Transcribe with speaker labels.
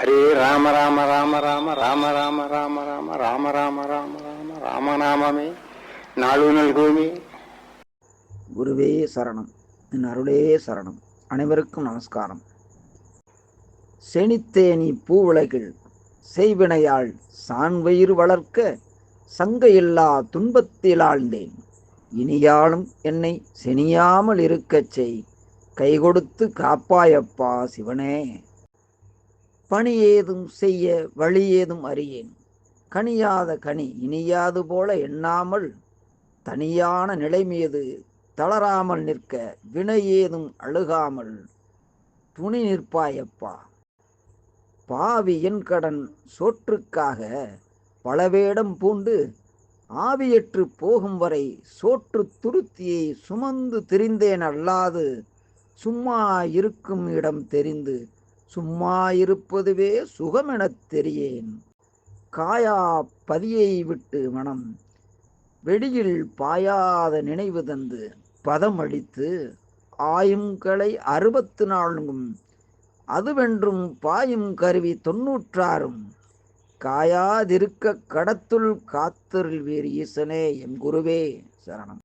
Speaker 1: ஹரே ராம ராம ராம ராம ராம ராம ராம ராம ராம ராம ராம ராம ராமநாமமே நாளு நல்குமே
Speaker 2: குருவே சரணம் என் அருளே சரணம் அனைவருக்கும் நமஸ்காரம் செனித்தேனி பூவுலகில் செய்வினையாள் சான்வயிறு வளர்க்க சங்க இல்லா துன்பத்தில் ஆழ்ந்தேன் இனியாலும் என்னை செனியாமல் இருக்கச் செய் கை கொடுத்து காப்பாயப்பா சிவனே பணி ஏதும் செய்ய வழி ஏதும் அறியேன். கனியாத கனி இனியாது போல எண்ணாமல் தனியான நிலை மீது தளராமல் நிற்க வினை ஏதும் அழுகாமல் துணி நிற்பாயப்பா. பாவி என் கடன் சோற்றுக்காக பல வேடம் பூண்டு ஆவியற்று போகும் வரை சோற்று துருத்தியை சுமந்து திரிந்தேன் அல்லாது சும்மா இருக்கும் இடம் தெரிந்து சும்மா இருப்பதுவே சுகமெனத் தெரியேன். காயா பதியை விட்டு மனம். வெடியில் பாயாத நினைவு தந்து பதமளித்து ஆயும் கலை அறுபத்து நான்கும். அதுவென்றும் பாயும் கருவி தொன்னூற்றாறும். காயாதிருக்க கடத்துள் காத்தருள் வீர் ஈசனே என் குருவே சரணம்.